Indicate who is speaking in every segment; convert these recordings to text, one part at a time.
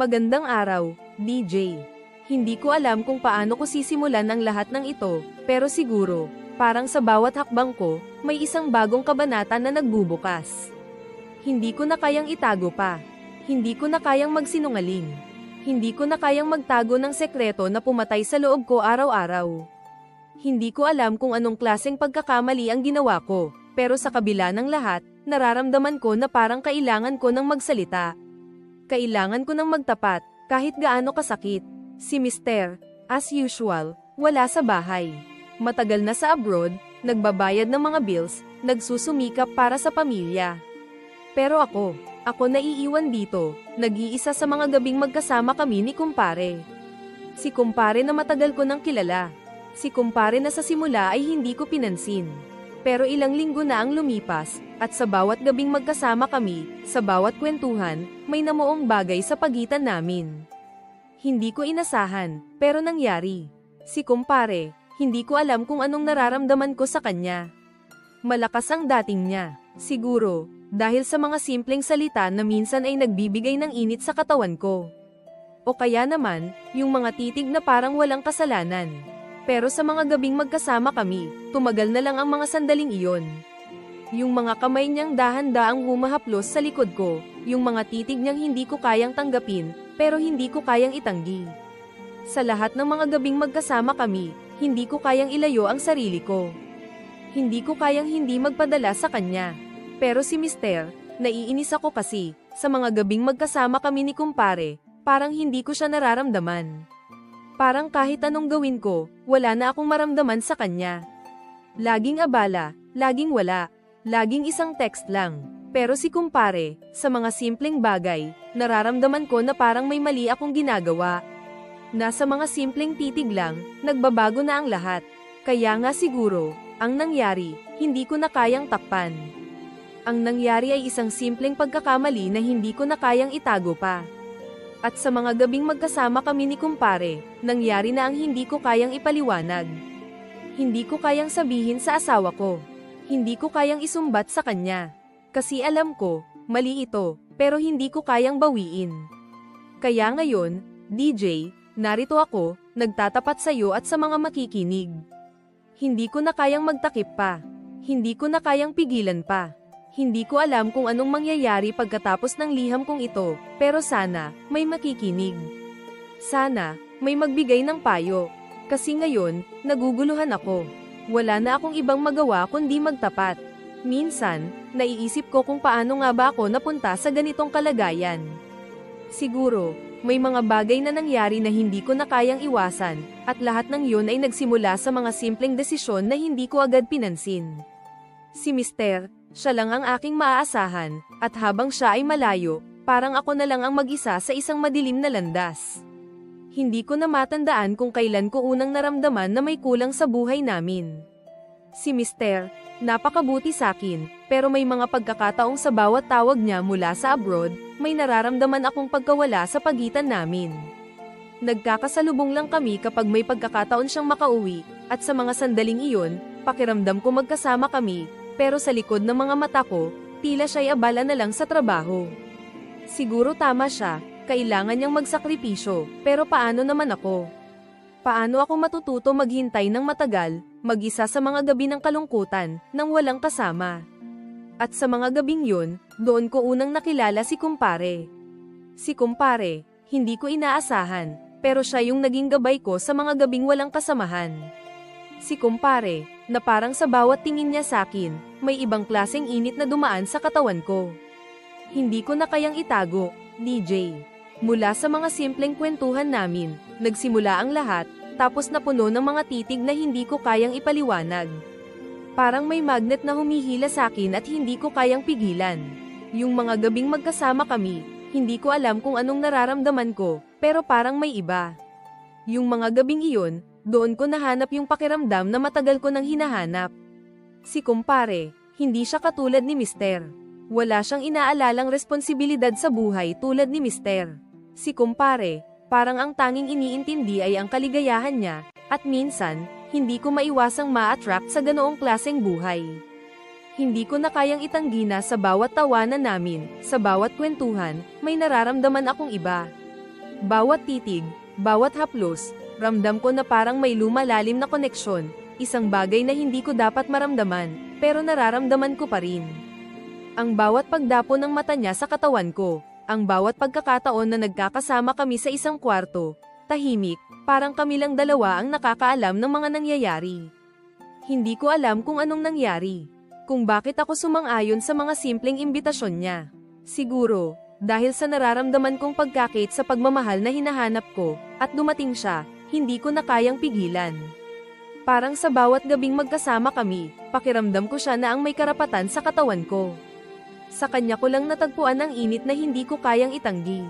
Speaker 1: Magandang araw, DJ. Hindi ko alam kung paano ko sisimulan ang lahat ng ito, pero siguro, parang sa bawat hakbang ko, may isang bagong kabanata na nagbubukas. Hindi ko na kayang itago pa. Hindi ko na kayang magsinungaling. Hindi ko na kayang magtago ng sekreto na pumatay sa loob ko araw-araw. Hindi ko alam kung anong klaseng pagkakamali ang ginawa ko, pero sa kabila ng lahat, nararamdaman ko na parang kailangan ko ng magsalita. Kailangan ko ng magtapat, kahit gaano kasakit. Si Mister, as usual, wala sa bahay. Matagal na sa abroad, nagbabayad ng mga bills, nagsusumikap para sa pamilya. Pero ako, ako naiiwan dito, nag-iisa sa mga gabing magkasama kami ni kumpare. Si kumpare na matagal ko nang kilala. Si kumpare na sa simula ay hindi ko pinansin. Pero ilang linggo na ang lumipas, at sa bawat gabing magkasama kami, sa bawat kwentuhan, may namuong bagay sa pagitan namin. Hindi ko inasahan, pero nangyari. Si kumpare, hindi ko alam kung anong nararamdaman ko sa kanya. Malakas ang dating niya, siguro, dahil sa mga simpleng salita na minsan ay nagbibigay ng init sa katawan ko. O kaya naman, yung mga titig na parang walang kasalanan. Pero sa mga gabing magkasama kami, tumagal na lang ang mga sandaling iyon. Yung mga kamay niyang dahan-daang humahaplos sa likod ko, yung mga titig niyang hindi ko kayang tanggapin, pero hindi ko kayang itanggi. Sa lahat ng mga gabing magkasama kami, hindi ko kayang ilayo ang sarili ko. Hindi ko kayang hindi magpadala sa kanya. Pero si Mister, naiinis ako kasi, sa mga gabing magkasama kami ni kumpare, parang hindi ko siya nararamdaman. Parang kahit anong gawin ko, wala na akong maramdaman sa kanya. Laging abala, laging wala, laging isang text lang. Pero si kumpare, sa mga simpleng bagay, nararamdaman ko na parang may mali akong ginagawa. Nasa mga simpleng titig lang, nagbabago na ang lahat. Kaya nga siguro, ang nangyari, hindi ko na kayang takpan. Ang nangyari ay isang simpleng pagkakamali na hindi ko na kayang itago pa. At sa mga gabing magkasama kami ni kumpare, nangyari na ang hindi ko kayang ipaliwanag. Hindi ko kayang sabihin sa asawa ko. Hindi ko kayang isumbat sa kanya. Kasi alam ko, mali ito, pero hindi ko kayang bawiin. Kaya ngayon, DJ, narito ako, nagtatapat sa iyo at sa mga makikinig. Hindi ko na kayang magtakip pa. Hindi ko na kayang pigilan pa. Hindi ko alam kung anong mangyayari pagkatapos ng liham kong ito, pero sana, may makikinig. Sana, may magbigay ng payo. Kasi ngayon, naguguluhan ako. Wala na akong ibang magawa kundi magtapat. Minsan, naiisip ko kung paano nga ba ako napunta sa ganitong kalagayan. Siguro, may mga bagay na nangyari na hindi ko na kayang iwasan, at lahat ng yun ay nagsimula sa mga simpleng desisyon na hindi ko agad pinansin. Si Mister, siya lang ang aking maaasahan, at habang siya ay malayo, parang ako na lang ang mag-isa sa isang madilim na landas. Hindi ko na matandaan kung kailan ko unang naramdaman na may kulang sa buhay namin. Si Mister, napakabuti sa akin, pero may mga pagkakataong sa bawat tawag niya mula sa abroad, may nararamdaman akong pagkawala sa pagitan namin. Nagkakasalubong lang kami kapag may pagkakataon siyang makauwi, at sa mga sandaling iyon, pakiramdam ko magkasama kami, pero sa likod ng mga mata ko, tila siya'y abala na lang sa trabaho. Siguro tama siya, kailangan niyang magsakripisyo, pero paano naman ako? Paano ako matututo maghintay ng matagal, mag-isa sa mga gabi ng kalungkutan, nang walang kasama? At sa mga gabing yun, doon ko unang nakilala si kumpare. Si kumpare, hindi ko inaasahan, pero siya yung naging gabay ko sa mga gabing walang kasamahan. Si kumpare, na parang sa bawat tingin niya sa akin, may ibang klaseng init na dumaan sa katawan ko. Hindi ko na kayang itago, DJ. Mula sa mga simpleng kwentuhan namin, nagsimula ang lahat, tapos napuno ng mga titig na hindi ko kayang ipaliwanag. Parang may magnet na humihila sa akin at hindi ko kayang pigilan. Yung mga gabing magkasama kami, hindi ko alam kung anong nararamdaman ko, pero parang may iba. Yung mga gabing iyon, doon ko nahanap yung pakiramdam na matagal ko nang hinahanap. Si kumpare, hindi siya katulad ni Mister. Wala siyang inaalalang responsibilidad sa buhay tulad ni Mister. Si kumpare, parang ang tanging iniintindi ay ang kaligayahan niya, at minsan, hindi ko maiwasang ma-attract sa ganoong klaseng buhay. Hindi ko na kayang itanggi na sa bawat tawanan namin, sa bawat kwentuhan, may nararamdaman akong iba. Bawat titig, bawat haplos, ramdam ko na parang may lumalalim na koneksyon, isang bagay na hindi ko dapat maramdaman, pero nararamdaman ko pa rin. Ang bawat pagdapo ng mata niya sa katawan ko, ang bawat pagkakataon na nagkakasama kami sa isang kwarto, tahimik, parang kami lang dalawa ang nakakaalam ng mga nangyayari. Hindi ko alam kung anong nangyari. Kung bakit ako sumang-ayon sa mga simpleng imbitasyon niya. Siguro, dahil sa nararamdaman kong pagkakit sa pagmamahal na hinahanap ko, at dumating siya, hindi ko na kayang pigilan. Parang sa bawat gabing magkasama kami, pakiramdam ko siya na ang may karapatan sa katawan ko. Sa kanya ko lang natagpuan ang init na hindi ko kayang itanggi.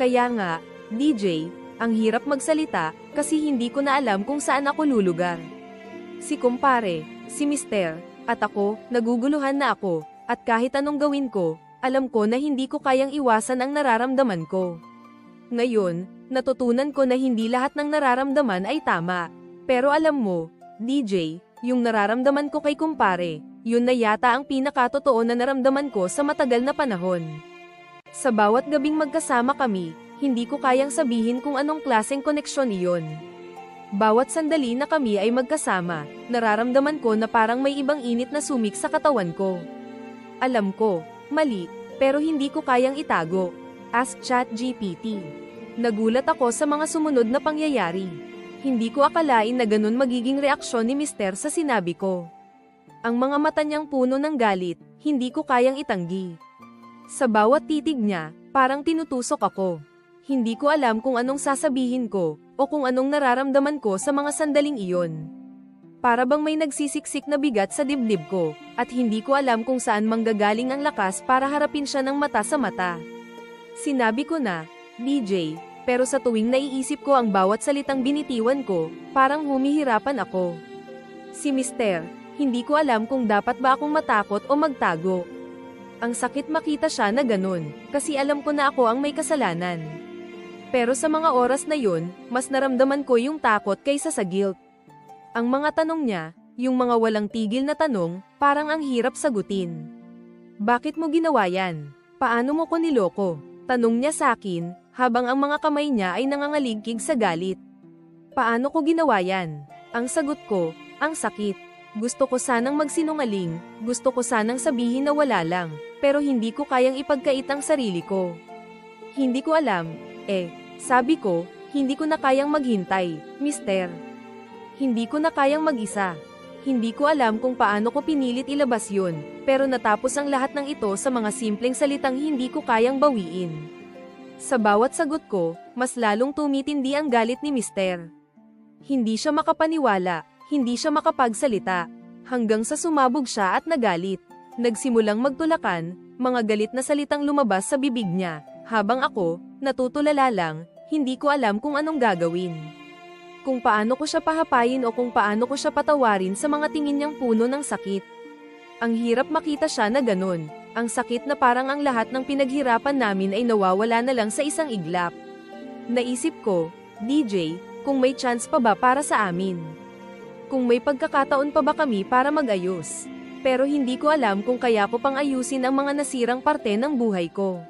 Speaker 1: Kaya nga, DJ, ang hirap magsalita, kasi hindi ko na alam kung saan ako lulugar. Si kumpare, si mister, at ako, naguguluhan na ako, at kahit anong gawin ko, alam ko na hindi ko kayang iwasan ang nararamdaman ko. Ngayon, natutunan ko na hindi lahat ng nararamdaman ay tama. Pero alam mo, DJ, yung nararamdaman ko kay kumpare, yun na yata ang pinakatotoo na naramdaman ko sa matagal na panahon. Sa bawat gabing magkasama kami, hindi ko kayang sabihin kung anong klaseng koneksyon iyon. Bawat sandali na kami ay magkasama, nararamdaman ko na parang may ibang init na sumik sa katawan ko. Alam ko, mali, pero hindi ko kayang itago. Ask ChatGPT. Nagulat ako sa mga sumunod na pangyayari. Hindi ko akalain na ganun magiging reaksyon ni Mister sa sinabi ko. Ang mga mata niyang puno ng galit, hindi ko kayang itanggi. Sa bawat titig niya, parang tinutusok ako. Hindi ko alam kung anong sasabihin ko, o kung anong nararamdaman ko sa mga sandaling iyon. Para bang may nagsisiksik na bigat sa dibdib ko, at hindi ko alam kung saan manggagaling ang lakas para harapin siya ng mata sa mata. Sinabi ko na, DJ, pero sa tuwing naiisip ko ang bawat salitang binitiwan ko, parang humihirapan ako. Si Mister, hindi ko alam kung dapat ba akong matakot o magtago. Ang sakit makita siya na ganun, kasi alam ko na ako ang may kasalanan. Pero sa mga oras na yun, mas naramdaman ko yung takot kaysa sa guilt. Ang mga tanong niya, yung mga walang tigil na tanong, parang ang hirap sagutin. Bakit mo ginawa yan? Paano mo ko niloko? Tanong niya sa akin, habang ang mga kamay niya ay nangangaligkig sa galit. Paano ko ginawa yan? Ang sagot ko, ang sakit. Gusto ko sanang magsinungaling, gusto ko sanang sabihin na wala lang, pero hindi ko kayang ipagkait ang sarili ko. Hindi ko alam, eh, sabi ko, hindi ko na kayang maghintay, mister. Hindi ko na kayang mag-isa. Hindi ko alam kung paano ko pinilit ilabas yun, pero natapos ang lahat ng ito sa mga simpleng salitang hindi ko kayang bawiin. Sa bawat sagot ko, mas lalong tumitindi ang galit ni mister. Hindi siya makapaniwala, hindi siya makapagsalita, hanggang sa sumabog siya at nagalit. Nagsimulang magtulakan, mga galit na salitang lumabas sa bibig niya, habang ako, natutulala lang, hindi ko alam kung anong gagawin. Kung paano ko siya pahapayin o kung paano ko siya patawarin sa mga tingin niyang puno ng sakit. Ang hirap makita siya na ganun, ang sakit na parang ang lahat ng pinaghirapan namin ay nawawala na lang sa isang iglap. Naisip ko, DJ, kung may chance pa ba para sa amin? Kung may pagkakataon pa ba kami para magayos? Pero hindi ko alam kung kaya ko pang ayusin ang mga nasirang parte ng buhay ko.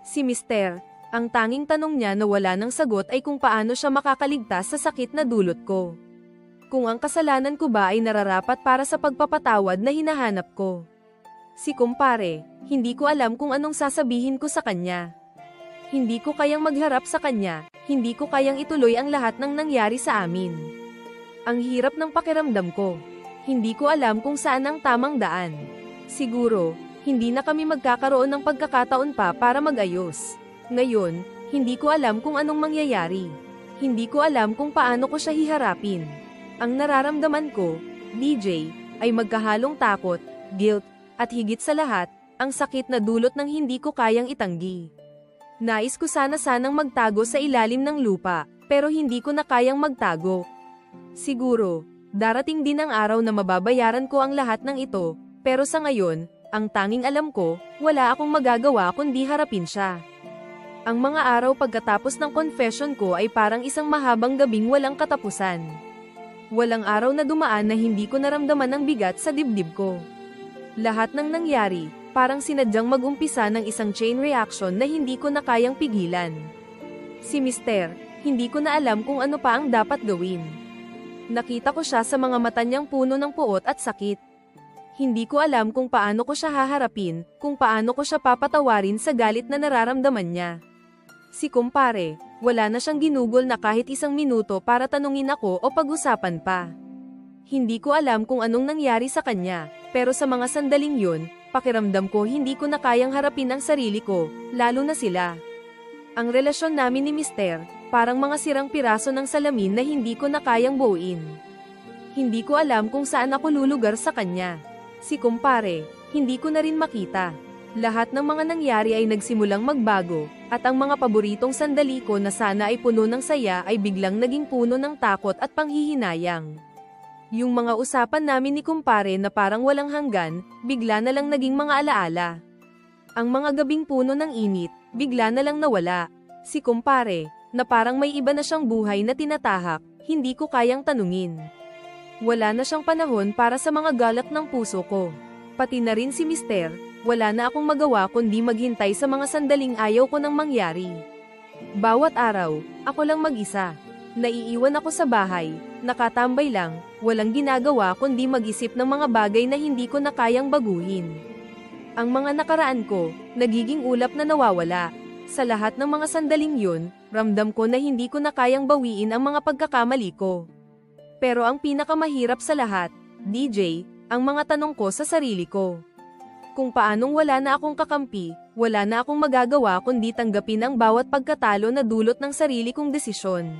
Speaker 1: Si Mister, ang tanging tanong niya na wala ng sagot ay kung paano siya makakaligtas sa sakit na dulot ko. Kung ang kasalanan ko ba ay nararapat para sa pagpapatawad na hinahanap ko. Si kumpare, hindi ko alam kung anong sasabihin ko sa kanya. Hindi ko kayang magharap sa kanya, hindi ko kayang ituloy ang lahat ng nangyari sa amin. Ang hirap ng pakiramdam ko. Hindi ko alam kung saan ang tamang daan. Siguro, hindi na kami magkakaroon ng pagkakataon pa para magayos. Ngayon, hindi ko alam kung anong mangyayari. Hindi ko alam kung paano ko siya hiharapin. Ang nararamdaman ko, DJ, ay magkahalong takot, guilt, at higit sa lahat, ang sakit na dulot ng hindi ko kayang itanggi. Nais ko sana sanang magtago sa ilalim ng lupa, pero hindi ko na kayang magtago, Siguro, darating din ang araw na mababayaran ko ang lahat ng ito, pero sa ngayon, ang tanging alam ko, wala akong magagawa kundi harapin siya. Ang mga araw pagkatapos ng confession ko ay parang isang mahabang gabing walang katapusan. Walang araw na dumaan na hindi ko naramdaman ang bigat sa dibdib ko. Lahat ng nangyari, parang sinadyang mag-umpisa ng isang chain reaction na hindi ko na kayang pigilan. Si Mister, hindi ko na alam kung ano pa ang dapat gawin. Nakita ko siya sa mga mata niyang puno ng puot at sakit. Hindi ko alam kung paano ko siya haharapin, kung paano ko siya papatawarin sa galit na nararamdaman niya. Si kumpare, wala na siyang ginugol na kahit isang minuto para tanungin ako o pag-usapan pa. Hindi ko alam kung anong nangyari sa kanya, pero sa mga sandaling yun, pakiramdam ko hindi ko na kayang harapin ang sarili ko, lalo na sila. Ang relasyon namin ni Mister, parang mga sirang piraso ng salamin na hindi ko na kayang buuin. Hindi ko alam kung saan ako lulugar sa kanya. Si kumpare, hindi ko na rin makita. Lahat ng mga nangyari ay nagsimulang magbago, at ang mga paboritong sandali ko na sana ay puno ng saya ay biglang naging puno ng takot at panghihinayang. Yung mga usapan namin ni kumpare na parang walang hanggan, bigla na lang naging mga alaala. Ang mga gabing puno ng init, bigla na lang nawala. Si kumpare, na parang may iba na siyang buhay na tinatahak, hindi ko kayang tanungin. Wala na siyang panahon para sa mga galak ng puso ko. Pati na rin si Mister, wala na akong magawa kundi maghintay sa mga sandaling ayaw ko nang mangyari. Bawat araw, ako lang mag-isa. Naiiwan ako sa bahay, nakatambay lang, walang ginagawa kundi mag-isip ng mga bagay na hindi ko na kayang baguhin. Ang mga nakaraan ko, nagiging ulap na nawawala. Sa lahat ng mga sandaling yun, ramdam ko na hindi ko na kayang bawiin ang mga pagkakamali ko. Pero ang pinakamahirap sa lahat, DJ, ang mga tanong ko sa sarili ko. Kung paanong wala na akong kakampi, wala na akong magagawa kundi tanggapin ang bawat pagkatalo na dulot ng sarili kong desisyon.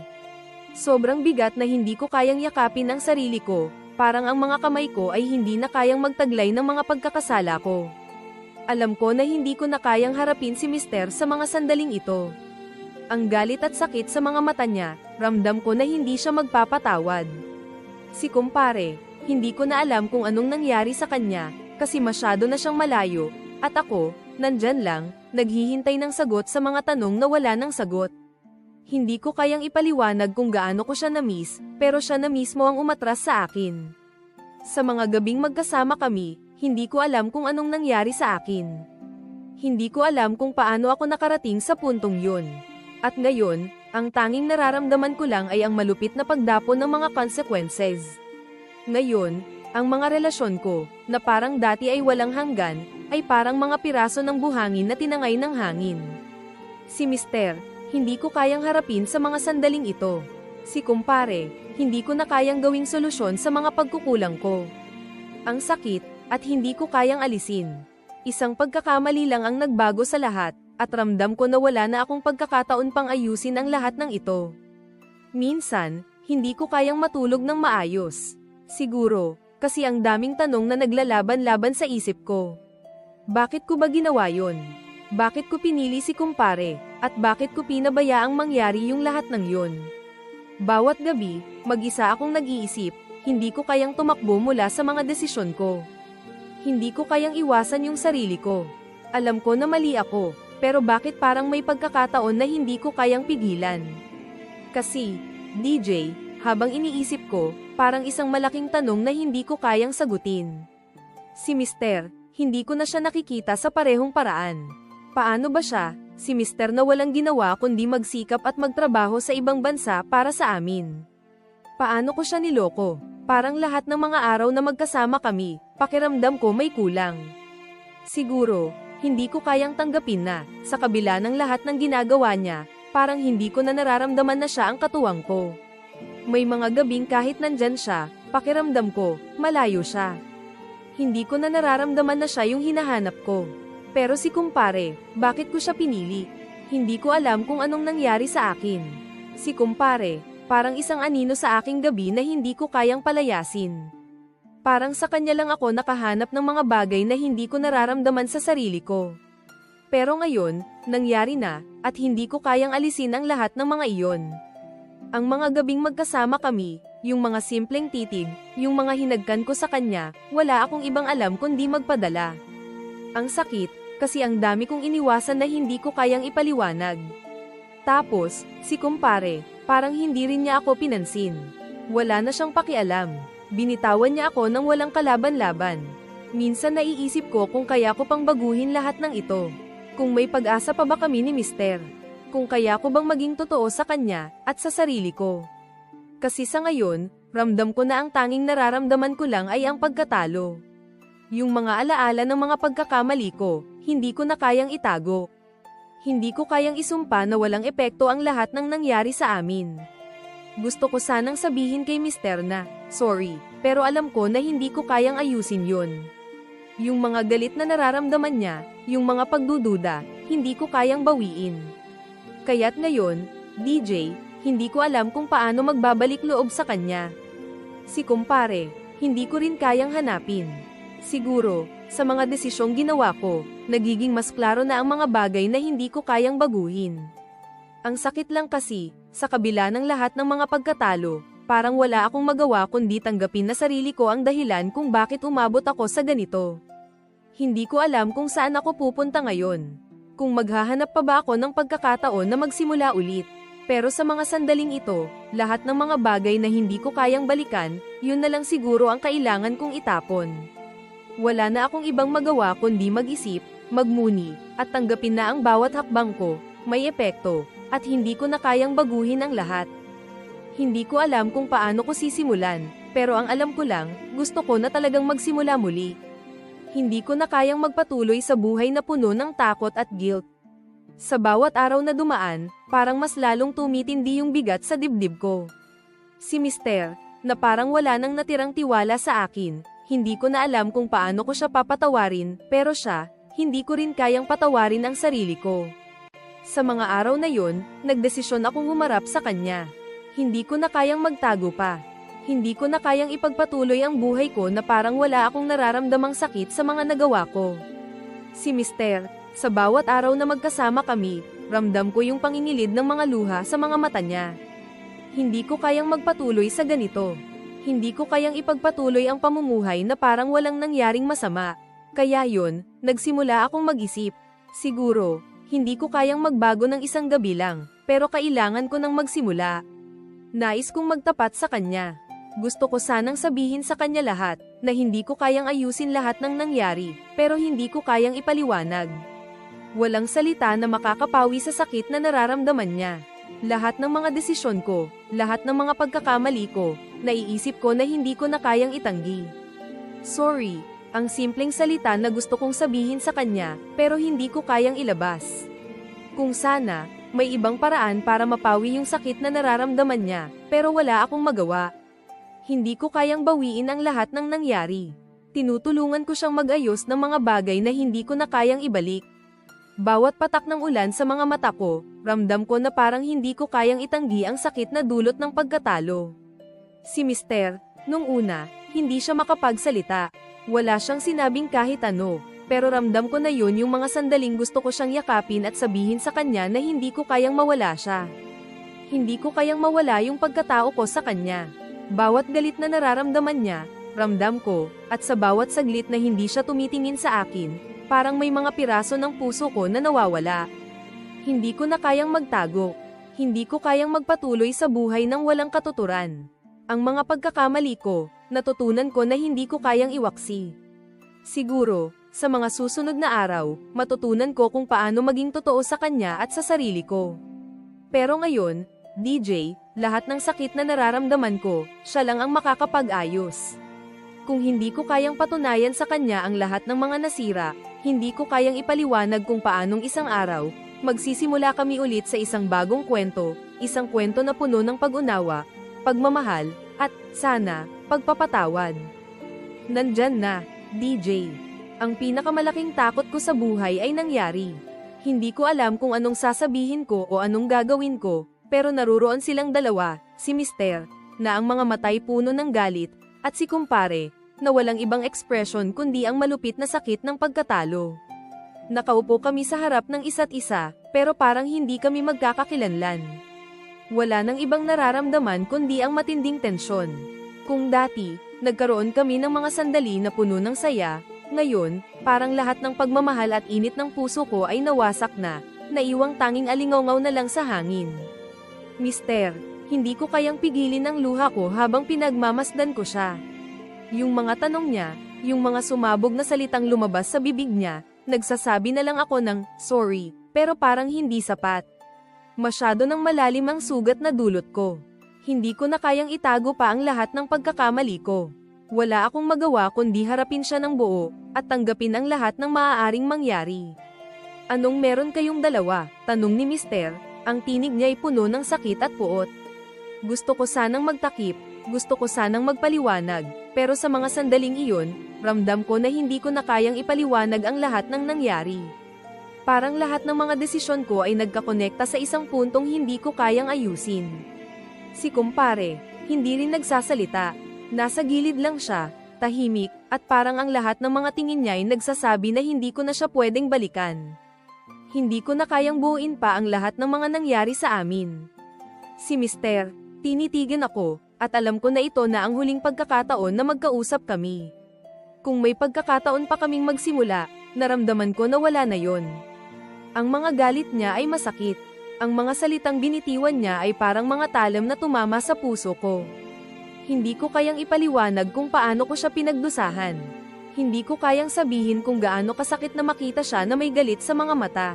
Speaker 1: Sobrang bigat na hindi ko kayang yakapin ang sarili ko, parang ang mga kamay ko ay hindi na kayang magtaglay ng mga pagkakasala ko. Alam ko na hindi ko na kayang harapin si Mister sa mga sandaling ito. Ang galit at sakit sa mga mata niya, ramdam ko na hindi siya magpapatawad. Si kumpare, hindi ko na alam kung anong nangyari sa kanya, kasi masyado na siyang malayo, at ako, nandyan lang, naghihintay ng sagot sa mga tanong na wala ng sagot. Hindi ko kayang ipaliwanag kung gaano ko siya na-miss, pero siya na mismo ang umatras sa akin. Sa mga gabing magkasama kami, hindi ko alam kung anong nangyari sa akin. Hindi ko alam kung paano ako nakarating sa puntong yun. At ngayon, ang tanging nararamdaman ko lang ay ang malupit na pagdapo ng mga consequences. Ngayon, ang mga relasyon ko, na parang dati ay walang hanggan, ay parang mga piraso ng buhangin na tinangay ng hangin. Si Mister, hindi ko kayang harapin sa mga sandaling ito. Si kumpare, hindi ko na kayang gawing solusyon sa mga pagkukulang ko. Ang sakit, at hindi ko kayang alisin. Isang pagkakamali lang ang nagbago sa lahat, at ramdam ko na wala na akong pagkakataon pang ayusin ang lahat ng ito. Minsan, hindi ko kayang matulog ng maayos. Siguro, kasi ang daming tanong na naglalaban-laban sa isip ko. Bakit ko ba ginawa yon? Bakit ko pinili si kumpare, at bakit ko pinabayaang mangyari yung lahat ng yon? Bawat gabi, mag-isa akong nag-iisip, hindi ko kayang tumakbo mula sa mga desisyon ko. Hindi ko kayang iwasan yung sarili ko. Alam ko na mali ako, pero bakit parang may pagkakataon na hindi ko kayang pigilan? Kasi, DJ, habang iniisip ko, parang isang malaking tanong na hindi ko kayang sagutin. Si Mister, hindi ko na siya nakikita sa parehong paraan. Paano ba siya, si Mister na walang ginawa kundi magsikap at magtrabaho sa ibang bansa para sa amin? Paano ko siya niloko? Parang lahat ng mga araw na magkasama kami, pakiramdam ko may kulang. Siguro, hindi ko kayang tanggapin na, sa kabila ng lahat ng ginagawa niya, parang hindi ko na nararamdaman na siya ang katuwang ko. May mga gabing kahit nandyan siya, pakiramdam ko, malayo siya. Hindi ko na nararamdaman na siya yung hinahanap ko. Pero si kumpare, bakit ko siya pinili? Hindi ko alam kung anong nangyari sa akin. Si kumpare, parang isang anino sa aking gabi na hindi ko kayang palayasin. Parang sa kanya lang ako nakahanap ng mga bagay na hindi ko nararamdaman sa sarili ko. Pero ngayon, nangyari na, at hindi ko kayang alisin ang lahat ng mga iyon. Ang mga gabing magkasama kami, yung mga simpleng titig, yung mga hinagkan ko sa kanya, wala akong ibang alam kundi magpadala. Ang sakit, kasi ang dami kong iniwasan na hindi ko kayang ipaliwanag. Tapos, si kumpare, parang hindi rin niya ako pinansin. Wala na siyang pakialam. Binitawan niya ako nang walang kalaban-laban. Minsan naiisip ko kung kaya ko pang baguhin lahat ng ito. Kung may pag-asa pa ba kami ni Mister. Kung kaya ko bang maging totoo sa kanya, at sa sarili ko. Kasi sa ngayon, ramdam ko na ang tanging nararamdaman ko lang ay ang pagkatalo. Yung mga alaala ng mga pagkakamali ko, hindi ko na kayang itago. Hindi ko kayang isumpa na walang epekto ang lahat ng nangyari sa amin. Gusto ko sanang sabihin kay Mister na, sorry, pero alam ko na hindi ko kayang ayusin yun. Yung mga galit na nararamdaman niya, yung mga pagdududa, hindi ko kayang bawiin. Kaya't ngayon, DJ, hindi ko alam kung paano magbabalik loob sa kanya. Si kumpare, hindi ko rin kayang hanapin. Siguro, sa mga desisyong ginawa ko, nagiging mas klaro na ang mga bagay na hindi ko kayang baguhin. Ang sakit lang kasi, sa kabila ng lahat ng mga pagkatalo, parang wala akong magawa kundi tanggapin na sarili ko ang dahilan kung bakit umabot ako sa ganito. Hindi ko alam kung saan ako pupunta ngayon. Kung maghahanap pa ba ako ng pagkakataon na magsimula ulit. Pero sa mga sandaling ito, lahat ng mga bagay na hindi ko kayang balikan, yun na lang siguro ang kailangan kong itapon. Wala na akong ibang magawa kundi mag-isip, magmuni, at tanggapin na ang bawat hakbang ko, may epekto, at hindi ko na kayang baguhin ang lahat. Hindi ko alam kung paano ko sisimulan, pero ang alam ko lang, gusto ko na talagang magsimula muli. Hindi ko na kayang magpatuloy sa buhay na puno ng takot at guilt. Sa bawat araw na dumaan, parang mas lalong tumitindi yung bigat sa dibdib ko. Si Mister, na parang wala nang natirang tiwala sa akin, hindi ko na alam kung paano ko siya papatawarin, pero siya, hindi ko rin kayang patawarin ang sarili ko. Sa mga araw na yon, nagdesisyon akong humarap sa kanya. Hindi ko na kayang magtago pa. Hindi ko na kayang ipagpatuloy ang buhay ko na parang wala akong nararamdamang sakit sa mga nagawa ko. Si Mister, sa bawat araw na magkasama kami, ramdam ko yung pangingilid ng mga luha sa mga mata niya. Hindi ko kayang magpatuloy sa ganito. Hindi ko kayang ipagpatuloy ang pamumuhay na parang walang nangyaring masama. Kaya yon, nagsimula akong mag-isip. Siguro, hindi ko kayang magbago ng isang gabi lang, pero kailangan ko nang magsimula. Nais kong magtapat sa kanya. Gusto ko sanang sabihin sa kanya lahat, na hindi ko kayang ayusin lahat ng nangyari, pero hindi ko kayang ipaliwanag. Walang salita na makakapawi sa sakit na nararamdaman niya. Lahat ng mga desisyon ko, lahat ng mga pagkakamali ko, naiisip ko na hindi ko na kayang itanggi. Sorry, ang simpleng salita na gusto kong sabihin sa kanya, pero hindi ko kayang ilabas. Kung sana, may ibang paraan para mapawi yung sakit na nararamdaman niya, pero wala akong magawa. Hindi ko kayang bawiin ang lahat ng nangyari. Tinutulungan ko siyang mag-ayos ng mga bagay na hindi ko na kayang ibalik. Bawat patak ng ulan sa mga mata ko, ramdam ko na parang hindi ko kayang itanggi ang sakit na dulot ng pagkatalo. Si Mister, nung una, hindi siya makapagsalita. Wala siyang sinabing kahit ano, pero ramdam ko na yun yung mga sandaling gusto ko siyang yakapin at sabihin sa kanya na hindi ko kayang mawala siya. Hindi ko kayang mawala yung pagkatao ko sa kanya. Bawat galit na nararamdaman niya, ramdam ko, at sa bawat saglit na hindi siya tumitingin sa akin, Parang may mga piraso ng puso ko na nawawala. Hindi ko na kayang magtago. Hindi ko kayang magpatuloy sa buhay ng walang katuturan. Ang mga pagkakamali ko, natutunan ko na hindi ko kayang iwaksi. Siguro, sa mga susunod na araw, matutunan ko kung paano maging totoo sa kanya at sa sarili ko. Pero ngayon, DJ, lahat ng sakit na nararamdaman ko, siya lang ang makakapag-ayos. Kung hindi ko kayang patunayan sa kanya ang lahat ng mga nasira, hindi ko kayang ipaliwanag kung paanong isang araw, magsisimula kami ulit sa isang bagong kwento, isang kwento na puno ng pag-unawa, pagmamahal, at, sana, pagpapatawad. Nandyan na, DJ. Ang pinakamalaking takot ko sa buhay ay nangyari. Hindi ko alam kung anong sasabihin ko o anong gagawin ko, pero naruroon silang dalawa, si Mister, na ang mga matay puno ng galit, at si kumpare, na walang ibang ekspresyon kundi ang malupit na sakit ng pagkatalo. Nakaupo kami sa harap ng isa't isa, pero parang hindi kami magkakakilanlan. Wala nang ibang nararamdaman kundi ang matinding tensyon. Kung dati, nagkaroon kami ng mga sandali na puno ng saya, ngayon, parang lahat ng pagmamahal at init ng puso ko ay nawasak na, naiwang tanging alingaw na lang sa hangin. Mister, hindi ko kayang pigilin ang luha ko habang pinagmamasdan ko siya. Yung mga tanong niya, yung mga sumabog na salitang lumabas sa bibig niya, nagsasabi na lang ako ng, sorry, pero parang hindi sapat. Masyado ng malalim ang sugat na dulot ko. Hindi ko na kayang itago pa ang lahat ng pagkakamali ko. Wala akong magawa kundi harapin siya ng buo, at tanggapin ang lahat ng maaaring mangyari. Anong meron kayong dalawa? Tanong ni Mister, ang tinig niya ay puno ng sakit at puot. Gusto ko sanang magtakip, gusto ko sanang magpaliwanag, pero sa mga sandaling iyon, ramdam ko na hindi ko na kayang ipaliwanag ang lahat ng nangyari. Parang lahat ng mga desisyon ko ay nagkakonekta sa isang puntong hindi ko kayang ayusin. Si kumpare, hindi rin nagsasalita. Nasa gilid lang siya, tahimik, at parang ang lahat ng mga tingin niya ay nagsasabi na hindi ko na siya pwedeng balikan. Hindi ko na kayang buuin pa ang lahat ng mga nangyari sa amin. Si Mister, tinitigan ako, at alam ko na ito na ang huling pagkakataon na magkausap kami. Kung may pagkakataon pa kaming magsimula, naramdaman ko na wala na yon. Ang mga galit niya ay masakit. Ang mga salitang binitiwan niya ay parang mga talam na tumama sa puso ko. Hindi ko kayang ipaliwanag kung paano ko siya pinagdusahan. Hindi ko kayang sabihin kung gaano kasakit na makita siya na may galit sa mga mata.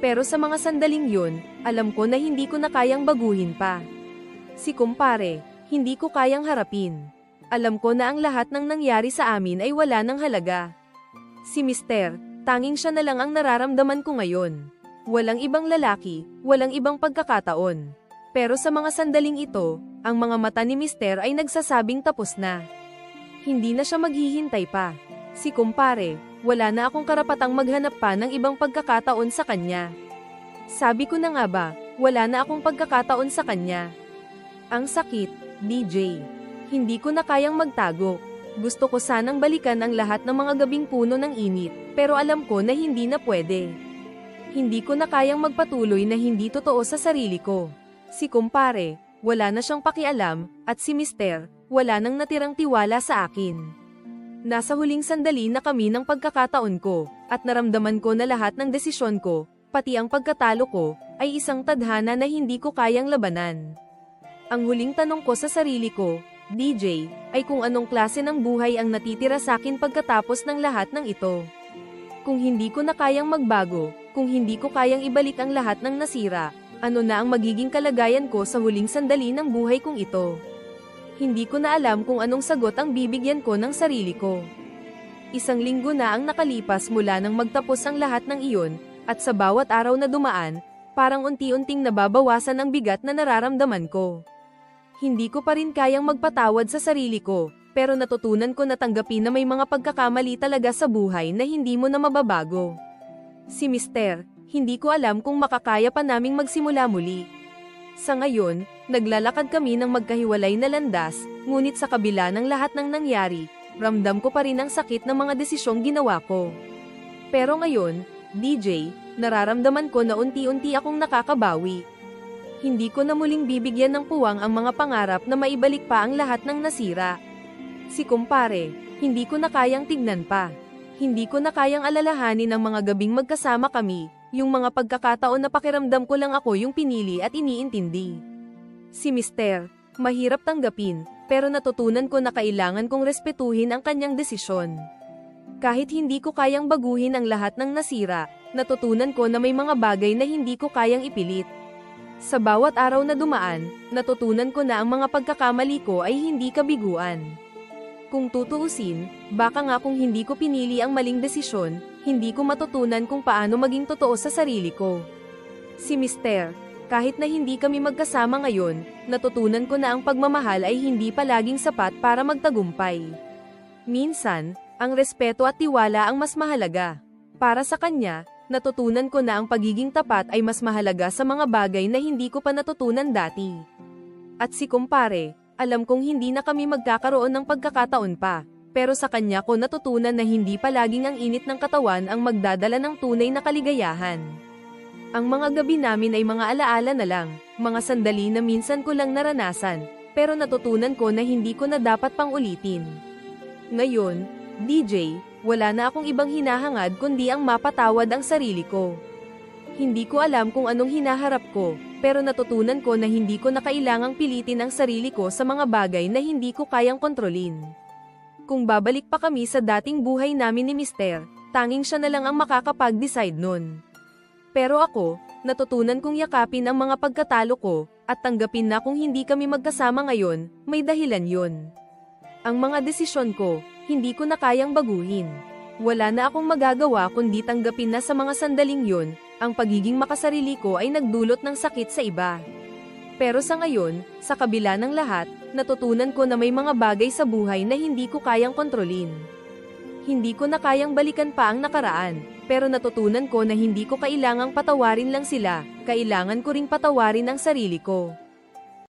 Speaker 1: Pero sa mga sandaling yun, alam ko na hindi ko na kayang baguhin pa. Si kumpare, hindi ko kayang harapin. Alam ko na ang lahat ng nangyari sa amin ay wala ng halaga. Si Mister, tanging siya na lang ang nararamdaman ko ngayon. Walang ibang lalaki, walang ibang pagkakataon. Pero sa mga sandaling ito, ang mga mata ni Mister ay nagsasabing tapos na. Hindi na siya maghihintay pa. Si kumpare, wala na akong karapatang maghanap pa ng ibang pagkakataon sa kanya. Sabi ko na nga ba, wala na akong pagkakataon sa kanya. Ang sakit, DJ. Hindi ko na kayang magtago. Gusto ko sanang balikan ang lahat ng mga gabing puno ng init, pero alam ko na hindi na pwede. Hindi ko na kayang magpatuloy na hindi totoo sa sarili ko. Si kumpare, wala na siyang pakialam, at si mister, wala nang natirang tiwala sa akin. Nasa huling sandali na kami ng pagkakataon ko, at naramdaman ko na lahat ng desisyon ko, pati ang pagkatalo ko, ay isang tadhana na hindi ko kayang labanan. Ang huling tanong ko sa sarili ko, DJ, ay kung anong klase ng buhay ang natitira sa akin pagkatapos ng lahat ng ito. Kung hindi ko na kayang magbago, kung hindi ko kayang ibalik ang lahat ng nasira, ano na ang magiging kalagayan ko sa huling sandali ng buhay kong ito? Hindi ko na alam kung anong sagot ang bibigyan ko ng sarili ko. Isang linggo na ang nakalipas mula nang magtapos ang lahat ng iyon, at sa bawat araw na dumaan, parang unti-unting nababawasan ang bigat na nararamdaman ko. Hindi ko pa rin kayang magpatawad sa sarili ko, pero natutunan ko na tanggapin na may mga pagkakamali talaga sa buhay na hindi mo na mababago. Si Mister, hindi ko alam kung makakaya pa naming magsimula muli. Sa ngayon, naglalakad kami ng magkahiwalay na landas, ngunit sa kabila ng lahat ng nangyari, ramdam ko pa rin ang sakit ng mga desisyong ginawa ko. Pero ngayon, DJ, nararamdaman ko na unti-unti akong nakakabawi. Hindi ko na muling bibigyan ng puwang ang mga pangarap na maibalik pa ang lahat ng nasira. Si kumpare, hindi ko na kayang tignan pa. Hindi ko na kayang alalahanin ang mga gabing magkasama kami, yung mga pagkakataon na pakiramdam ko lang ako yung pinili at iniintindi. Si Mister, mahirap tanggapin, pero natutunan ko na kailangan kong respetuhin ang kanyang desisyon. Kahit hindi ko kayang baguhin ang lahat ng nasira, natutunan ko na may mga bagay na hindi ko kayang ipilit. Sa bawat araw na dumaan, natutunan ko na ang mga pagkakamali ko ay hindi kabiguan. Kung tutuusin, baka nga kung hindi ko pinili ang maling desisyon, hindi ko matutunan kung paano maging totoo sa sarili ko. Si Mister, kahit na hindi kami magkasama ngayon, natutunan ko na ang pagmamahal ay hindi palaging sapat para magtagumpay. Minsan, ang respeto at tiwala ang mas mahalaga. Para sa kanya, natutunan ko na ang pagiging tapat ay mas mahalaga sa mga bagay na hindi ko pa natutunan dati. At si kumpare, alam kong hindi na kami magkakaroon ng pagkakataon pa, pero sa kanya ko natutunan na hindi palaging ang init ng katawan ang magdadala ng tunay na kaligayahan. Ang mga gabi namin ay mga alaala na lang, mga sandali na minsan ko lang naranasan, pero natutunan ko na hindi ko na dapat pang ulitin. Ngayon, DJ, wala na akong ibang hinahangad kundi ang mapatawad ang sarili ko. Hindi ko alam kung anong hinaharap ko, pero natutunan ko na hindi ko na kailangang pilitin ang sarili ko sa mga bagay na hindi ko kayang kontrolin. Kung babalik pa kami sa dating buhay namin ni Mister, tanging siya na lang ang makakapag-decide nun. Pero ako, natutunan kong yakapin ang mga pagkatalo ko, at tanggapin na kung hindi kami magkasama ngayon, may dahilan yun. Ang mga desisyon ko, hindi ko na kayang baguhin. Wala na akong magagawa kundi tanggapin na sa mga sandaling yun, ang pagiging makasarili ko ay nagdulot ng sakit sa iba. Pero sa ngayon, sa kabila ng lahat, natutunan ko na may mga bagay sa buhay na hindi ko kayang kontrolin. Hindi ko na kayang balikan pa ang nakaraan, pero natutunan ko na hindi ko kailangang patawarin lang sila, kailangan ko ring patawarin ang sarili ko.